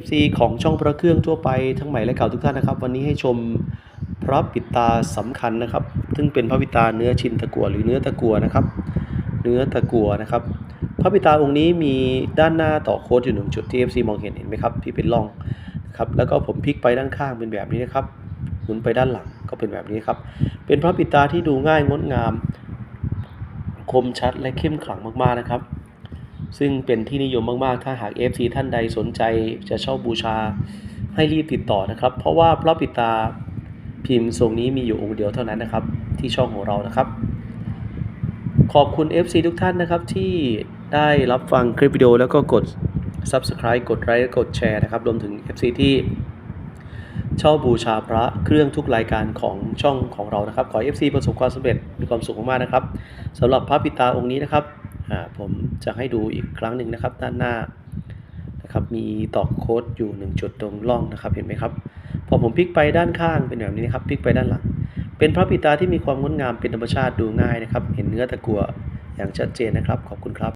FC ของช่องพระเครื่องทั่วไปทั้งใหม่และเก่าทุกท่านนะครับ วันนี้ให้ชมพระปิดตาสำคัญนะครับ ซึ่งเป็นพระปิดตาเนื้อชินตะกัวหรือเนื้อตะกัวนะครับ เนื้อตะกัวนะครับ พระปิดตาองค์นี้มีด้านหน้าต่อโค้ดอยู่หนึ่งจุดที่ FC มองเห็นเห็นไหมครับที่เป็นร่องนะครับแล้วก็ผมพลิกไปด้านข้างเป็นแบบนี้นะครับหมุนไปด้านหลังก็เป็นแบบนี้ครับ เป็นพระปิดตาที่ดูง่ายงดงาม คมชัดและเข้มขลังมากๆนะครับ ซึ่งเป็นที่นิยมมากๆ ถ้าหาก FC ท่านใดสนใจจะเช่าบูชาให้รีบติดต่อนะครับ เพราะว่าพระปิตาพิมพ์ทรงนี้มีอยู่องค์เดียวเท่านั้นนะครับ ที่ช่องของเรานะครับ ขอบคุณ FC ทุกท่านนะครับที่ได้รับฟังคลิปวิดีโอแล้วก็กด Subscribe กดไลค์กดแชร์นะครับ รวมถึง FC ที่เช่าบูชาพระเครื่องทุกรายการของช่องของเรานะครับ ขอ FC ประสบความสำเร็จมีความสุขมากๆนะครับสำหรับพระปิตาองค์นี้นะครับ ผมจะให้ดูอีกครั้งหนึ่งนะครับด้านหน้านะครับมีตอกโค้ดอยู่ 1 จุดตรงร่องนะครับเห็นไหมครับ พอผมพลิกไปด้านข้างเป็นแบบนี้นะครับพลิกไปด้านหลัง เป็นพระปิตาที่มีความงดงามเป็นธรรมชาติดูง่ายนะครับ เห็นเนื้อตะกัวอย่างชัดเจนนะครับขอบคุณครับ